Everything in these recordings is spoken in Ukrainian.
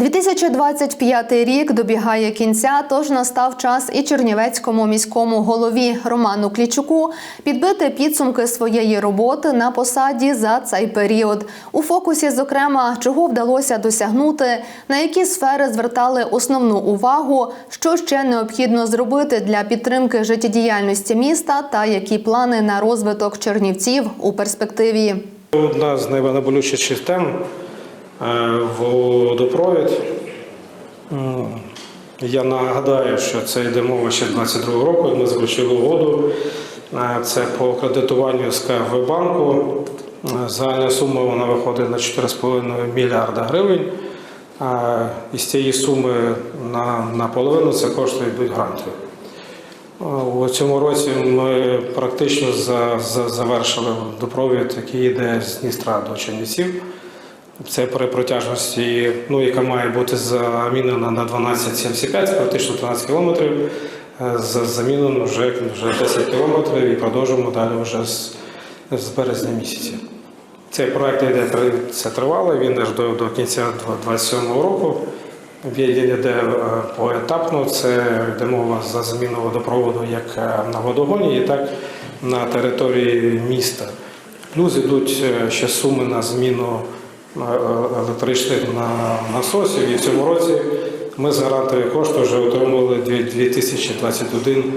2025 рік добігає кінця, тож настав час і Чернівецькому міському голові Роману Клічуку підбити підсумки своєї роботи на посаді за цей період. У фокусі, зокрема, чого вдалося досягнути, на які сфери звертали основну увагу, що ще необхідно зробити для підтримки життєдіяльності міста та які плани на розвиток Чернівців у перспективі. Одна з найболючіших тем е, водопровід. Я нагадаю, що це йде мова ще з 22 року. Ми заключили угоду. Е, Це по кредитуванню з КФВ банку. Е, Загальна сума вона виходить на 4,5 мільярда гривень. Е, Із цієї суми на, наполовину це кошти йдуть гранти. У цьому році ми практично за, за, завершили допровід, який йде з Дністра до Чернівців. Це при протяжності, ну, яка має бути замінена на 12,75, практично 12 кілометрів. Е, Замінено вже, вже 10 кілометрів і продовжуємо далі вже з, з березня місяця. Цей проект йде це тривало, він аж до, до кінця 2027 року. Він йде е, поетапно, це йде мова за заміну водопроводу як е, на водогоні, і так на території міста. Плюс йдуть ще суми на зміну електричних насосів. І в цьому році ми з гарантові кошти вже отримали 2021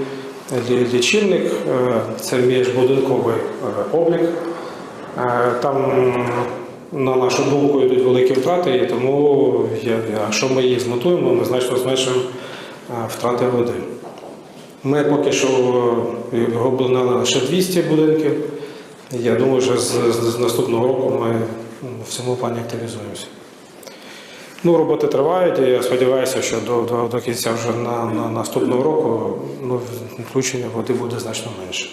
лічильник. Е, Це міжбудинковий е, облік. Е, Там, на нашу думку, йдуть великі втрати, і тому, якщо ми їх змотуємо, ми значно зменшимо е, втрати води. Ми поки що обладнали лише 200 будинків. Я думаю, що з, з- наступного року ми в цьому плані активізуємося. Ну, роботи тривають, і я сподіваюся, що до, до, до кінця вже на, на наступного року ну, включення води буде значно менше.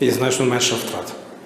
І значно менше втрат.